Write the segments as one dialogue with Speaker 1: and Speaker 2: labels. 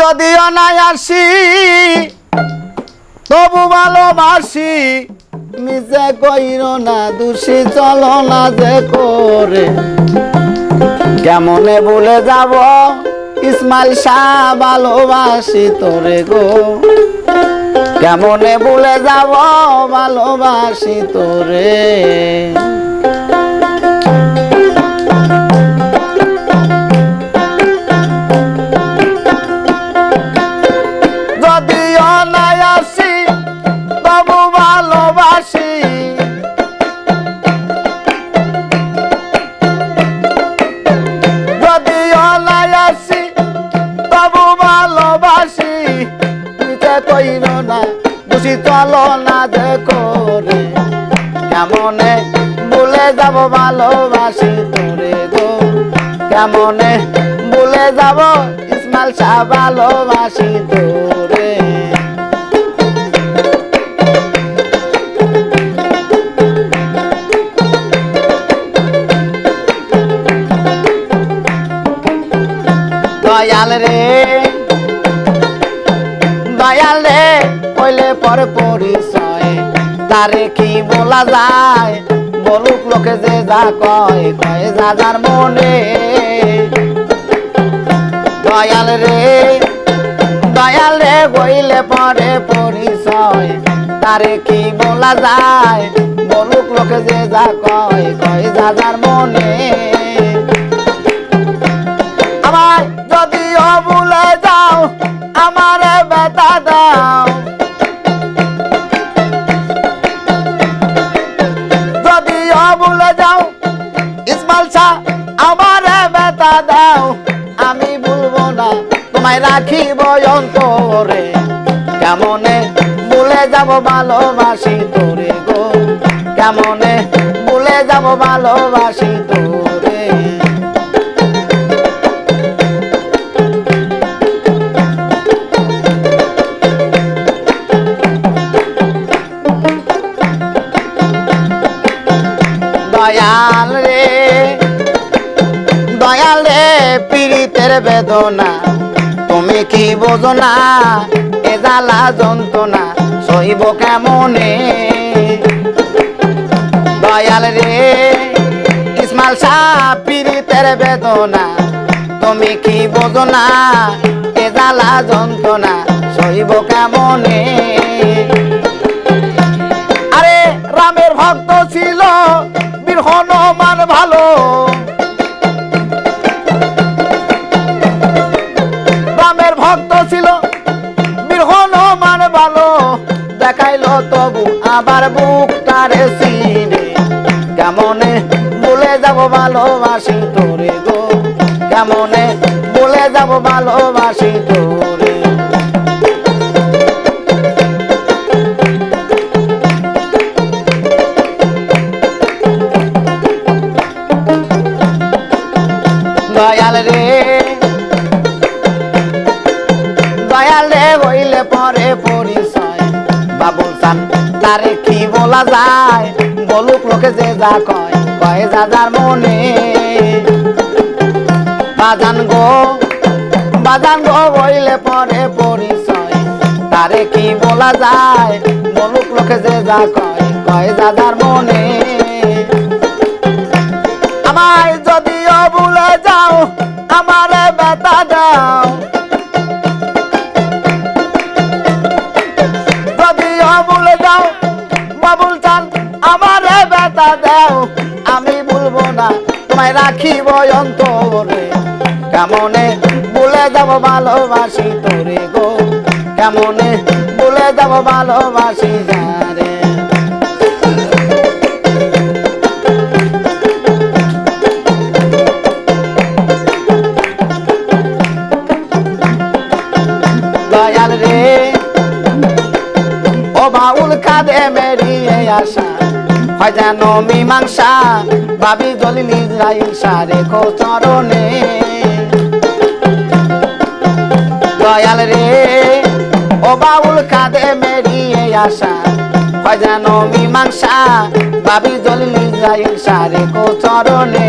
Speaker 1: যদিও নাই আসি তবু ভালোবাসি। নিজে কইর না, দোষী চলো না যে করে। কেমনে বলে যাব? ইসমাইল শাহ, ভালোবাসি তোরে গো। কেমনে বলে যাব? ভালোবাসি তোরে। কইর না বুঝি চলো না দেখো রে। কেমনে বলে যাব ভালোবাসি তোরে গো? কেমনে বলে যাব ইসমাল শাহ ভালোবাসি তোরে? পর পরিচয়, তারে কি বলা যায়? বলুক লোকে যে যা কয় কয় যা যার মনে। দয়াল রে দয়াল রে কইলে পরে পরিচয়, তারে কি বলা যায়? বলুক লোকে যে যা কয় কয় যা যার মনে। রাখিব অন্তরে। কেমনে ভুলে যাব ভালোবাসি তোরে গো? কেমনে ভুলে যাব ভালোবাসি তোরে? দয়াল রে দয়াল রে, পীড়িতের বেদনা। কি বোঝো না এ জ্বালা যন্ত্রণা সইব কেমনে? দয়াল রে ইসমাল শাহ বেদনা। তুমি কি বোঝো না এ জ্বালা যন্ত্রণা সইব কেমনে? দেখাইলো তবু আবার বুকটারে সিনে কেমনে বলে যাব ভালোবাসি তোরে গো? কেমনে বলে যাব ভালোবাসি তোরে যা কয় কয় যার মনে। বাজান গো বাজান গো হইলে পরে পরিচয়। তারে কি বলা যায়? বলুক লোকে যে যা কয় কয় যার মনে। আমায় যদিও ভুলে যাও, আমারে বেতা দাও। রাখিব অন্তরে। কেমনে বলে যাব ভালোবাসি তোরে গো? কেমনে বলে যাব ভালোবাসি যারে? হয় মীমাংসা বাবি জলিল ইসরাইল সারে চরণে দয়াল রে, ও বাউল কাঁদে মেরিয়ে আসা হয় মীমাংসা বাবি জলিল ইসরাইল সারে চরণে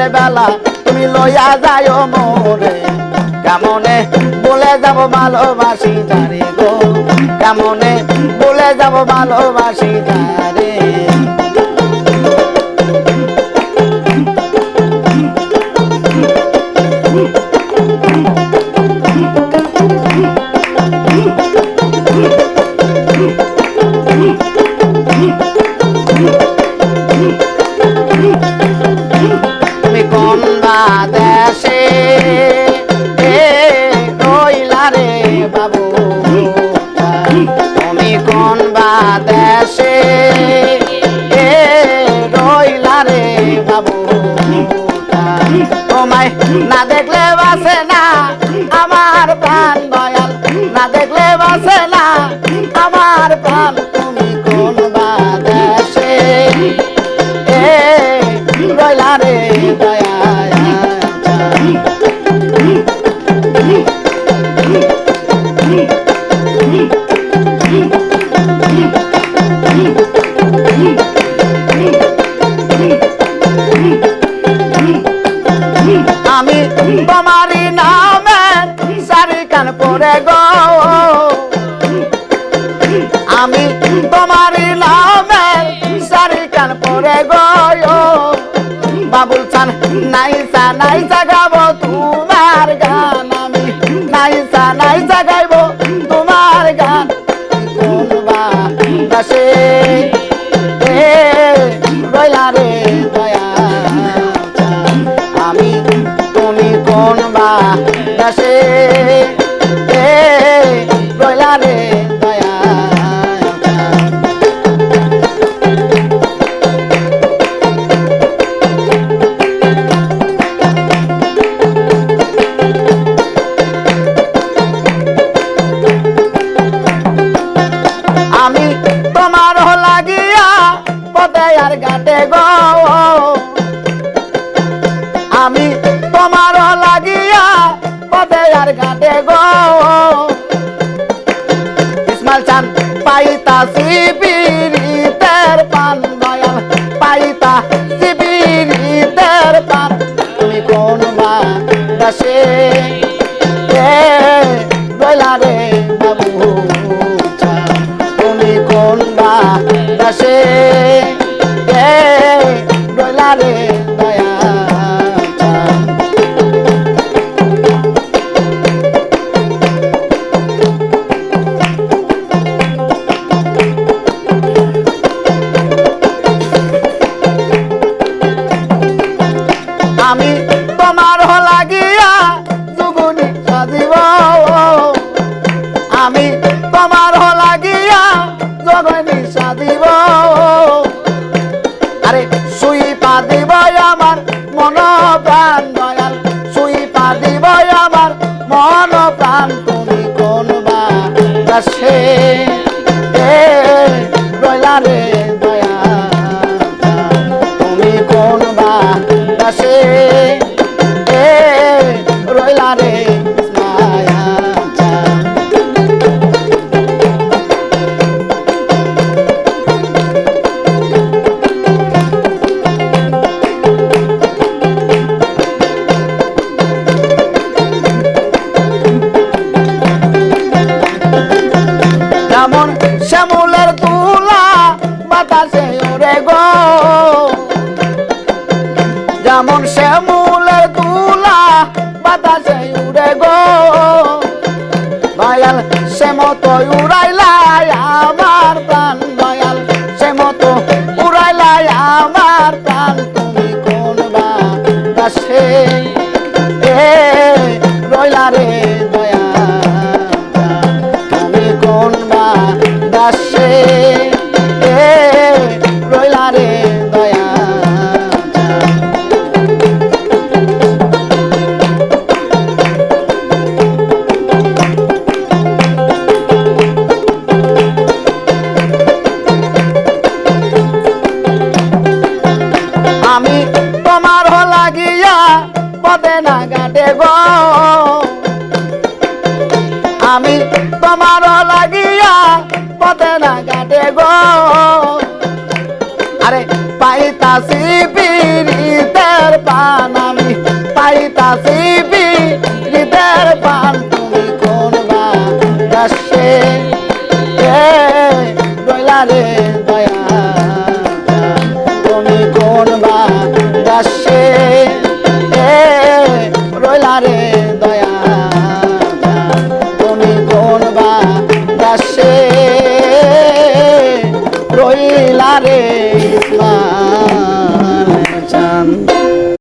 Speaker 1: রাতের বেলা তুমি লইয়া যাও মোরে কেমনে বলে যাব ভালোবাসি তারে গো? কেমনে বলে যাব ভালোবাসি তারে? আমি তোমারি নামে সারি কান পরে গো। আমি তোমারি নামে সারি কান পরে গো। বাবুল চান, নাইসা নাইসা গাবো তোমার গান। আর গাটে গো আমি তোমার লাগিয়া পদে আর গাটে গো ইসমাল চান পাইতাছি দিবা আমি তোমার লাগিয়া পথে না ঘাটে গো। আরে পাইতাছি